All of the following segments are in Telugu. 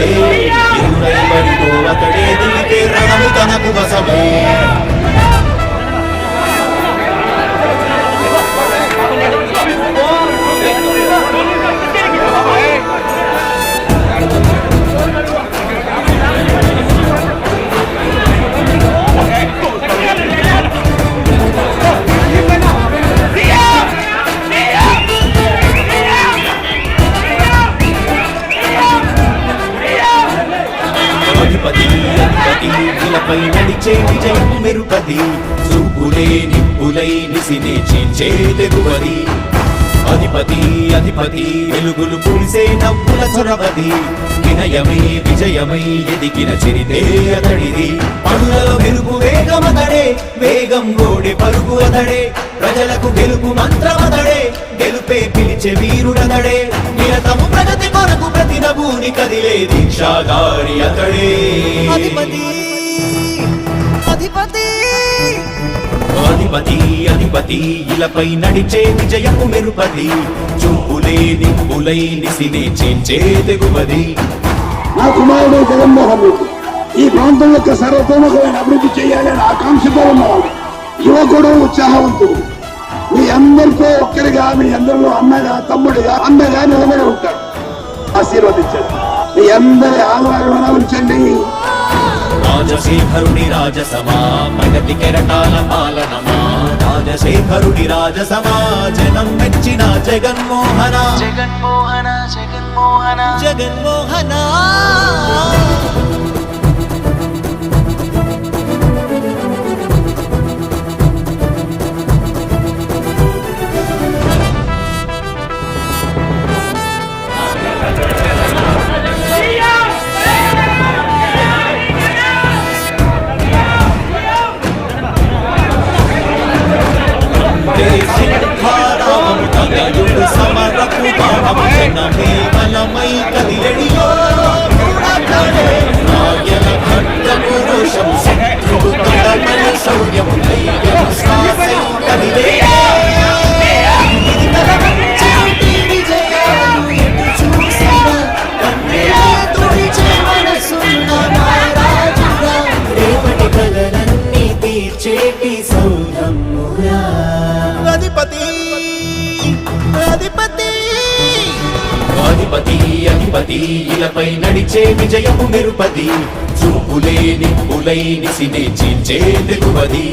అతడే ఇరువైవరితో దిగితే రణము తనకు వసమే. అధిపతి ఇలపై నడిచే విజయం మెరుపది. చూపులే నిప్పులై నిసినే చీల్చే తెగువది అధిపతి అధిపతి వెలుగులు పులిసే నవ్వుల చొరవది. వినయమై విజయమై ఎదిగిన చిరితే అతడిది. పనులలో మెరుపు వేగమతడే వేగం గోడే పరుగు అతడే. ప్రజలకు గెలుపు మంత్రం గెలుపే పిలిచే వీరుడతడే. నిరతము ప్రగతి కొరకు ప్రతి నభూని కదిలే దీక్షాగారి అతడే. అధిపతి అధిపతి. అధిపతి అధిపతి ఇలపై నడిచే విజయము మెరుపది చూపులే నిప్పులై నిసినే చేంచే తెగువది. నా కుమారుడు జగన్మోహన్ రెడ్డి ఈ ప్రాంతం యొక్క సర్వతోముఖమైన అభివృద్ధి చేయాలని ఆకాంక్షతో ఉన్నవాడు. యువకుడు ఉత్సాహవంతుడు. మీ అందరితో ఒక్కరిగా మీ అందరిలో అన్నగా తమ్ముడిగా అన్నగా నిలబడి ఉంటాడు. ఆశీర్వదించండి. మీ అందరి ఆదరణ ఉంచండి రాజశేఖరుడి రాజసమా ప్రగతి కెరటాల పాలనమా? రాజశేఖరుడి రాజసమా జనం మెచ్చిన జగన్మోహన? జగన్మోహన జగన్మోహన? జగన్మోహన? భావము జనమే నాయన ఖడ్గము రోషము శౌర్యము కదిలే అధిపతి ఇలపై నడిచే విజయము మెరుపది చూపులే నిప్పులై నిసినే చీల్చే తెగువది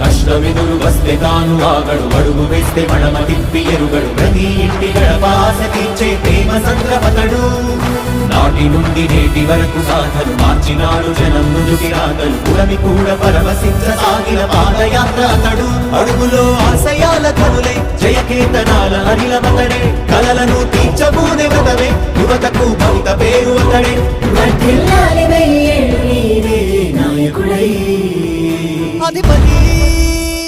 కష్టమెదురు వస్తే తాను ఆగడు అడుగు వేస్తే మడమ తిప్పి ఎరుగడు. ప్రతి ఇంటి గడపాస తీర్చే ప్రేమ సంద్రపతడు. నాటి నుండి నేటి వరకు సాధలు మార్చినాడు జనం ముందుకి రాగలు పురమి కూడా పరమసిద్ధ సాగిన పాదయాత్ర అతడు. అడుగులో ఆశయాల కనులే జయకేతనాల అనిలమతడే money.